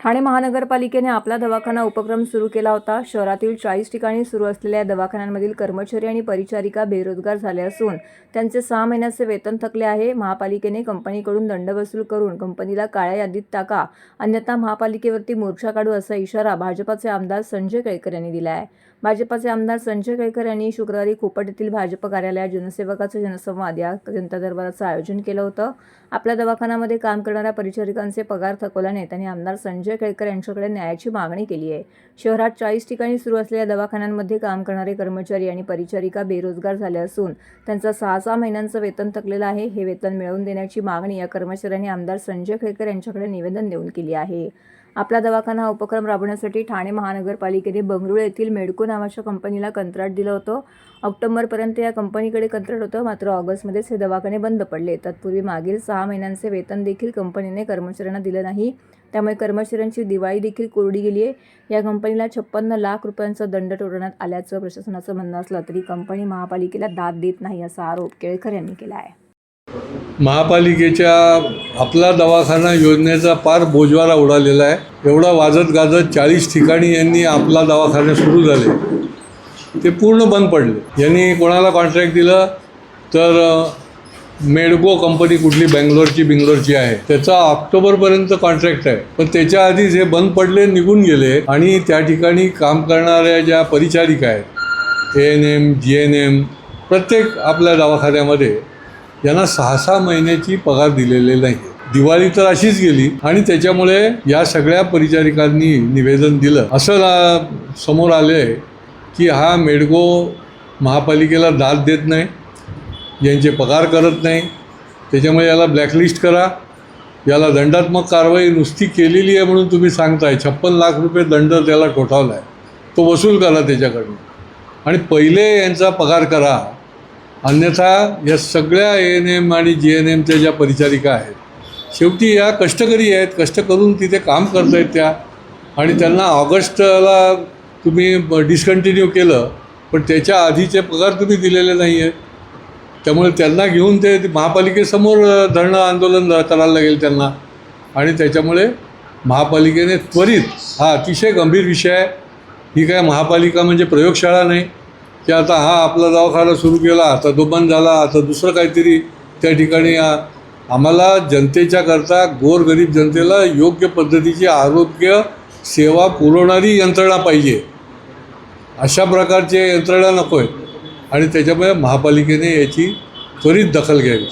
ठाणे महानगरपालिकेने आपला दवाखाना उपक्रम सुरू केला होता. शहरातील चाळीस ठिकाणी सुरू असलेल्या दवाखान्यांमधील कर्मचारी आणि परिचारिका बेरोजगार झाले असून त्यांचे सहा महिन्याचे वेतन थकले आहे. महापालिकेने कंपनीकडून दंड वसूल करून कंपनीला काळ्या यादीत टाका. अन्यथा महापालिकेवरती मोर्चा काढू असा इशारा भाजपाचे आमदार संजय केळकर यांनी दिला आहे. भाजपाचे आमदार संजय केळकर यांनी शुक्रवारी खोपट येथील भाजप कार्यालयात जनसेवकाचा जनसंवाद या जनता दरबाराचं आयोजन केलं होतं. आपल्या दवाखान्यामध्ये काम करणाऱ्या परिचारिकांचे पगार थकवल्याने त्यांनी आमदार संजय संजय केळकर यांच्याकडे न्यायाची मागणी केली आहे. शहरात चाळीस ठिकाणी सुरू असलेल्या दवाखान्यांमध्ये काम करणारे कर्मचारी आणि परिचारिका बेरोजगार झाले असून त्यांचा सहा सहा महिन्यांचं वेतन थकलेलं आहे. हे वेतन मिळवून देण्याची मागणी या कर्मचाऱ्यांनी आमदार संजय केळकर यांच्याकडे निवेदन देऊन केली आहे. आपला दवाखाना हा उपक्रम राबवण्यासाठी ठाणे महानगरपालिकेने बंगळुरू येथील मेडको नावाच्या कंपनीला कंत्राट दिलं होतं. ऑक्टोबरपर्यंत या कंपनीकडे कंत्राट होतं. मात्र ऑगस्टमध्येच हे दवाखाने बंद पडले. तत्पूर्वी मागील सहा महिन्यांचे वेतन देखील कंपनीने कर्मचाऱ्यांना दिलं नाही. त्यामुळे कर्मचाऱ्यांची दिवाळी देखील कोरडी गेली आहे. या कंपनीला छप्पन्न लाख रुपयांचा दंड ठोठवण्यात आल्याचं प्रशासनाचं म्हणणं असलं तरी कंपनी महापालिकेला दाद देत नाही असा आरोप केळकर यांनी केला आहे. महापालिकेच्या आपला दवाखाना योजनेचा पार बोजवारा उडालेला आहे. एवढा वाजत गाजत चाळीस ठिकाणी यांनी आपला दवाखाने सुरू झाले. ते पूर्ण बंद पडले. यांनी कोणाला कॉन्ट्रॅक्ट दिलं? तर मेडगो कंपनी कुठली? बँगलोरची बिंगलोरची आहे. त्याचा ऑक्टोबरपर्यंत कॉन्ट्रॅक्ट आहे. पण त्याच्या आधीच हे बंद पडले निघून गेले. आणि त्या ठिकाणी काम करणाऱ्या ज्या परिचारिका आहेत A N M G N M प्रत्येक आपल्या दवाखान्यामध्ये यांना सहा सहा महिन्याची पगार दिलेले नाही. दिवाळी तर अशीच गेली आणि त्याच्यामुळे या सगळ्या परिचारिकांनी निवेदन दिलं. असं समोर आले की हा मेडगो महापालिकेला दाद देत नाही यांचे पगार करत नाही. त्याच्यामुळे याला ब्लॅकलिस्ट करा. याला दंडात्मक कारवाई नुसती केलेली आहे म्हणून तुम्ही सांगताय. छप्पन लाख रुपये दंड त्याला ठोठावला आहे तो वसूल करा त्याच्याकडनं. आणि पहिले यांचा पगार करा. अन्यथा या सगळ्या ए एन एम आणि जी एन एमच्या ज्या परिचारिका आहेत शेवटी या कष्टकरी आहेत कष्ट करून तिथे काम करत आहेत त्या. आणि त्यांना ऑगस्टला तुम्ही डिस्कंटिन्यू केलं पण त्याच्या आधीचे पगार तुम्ही दिलेले नाही आहेत त्यामुळे त्यांना घेऊन ते महापालिकेसमोर धरणं आंदोलन करायला लागेल त्यांना. आणि त्याच्यामुळे महापालिकेने त्वरित हा अतिशय गंभीर विषय आहे. ही काय महापालिका म्हणजे प्रयोगशाळा नाही की आता हा आपला दवाखाना सुरू केला आता तो बंद झाला आता दुसरं काहीतरी त्या ठिकाणी आम्हाला जनतेच्या करता गोरगरीब जनतेला योग्य पद्धतीची आरोग्य सेवा पुरवणारी यंत्रणा पाहिजे. अशा प्रकारचे यंत्रणा नको आहेत आणि त्याच्यामुळे महापालिकेने याची त्वरित दखल घ्यावी.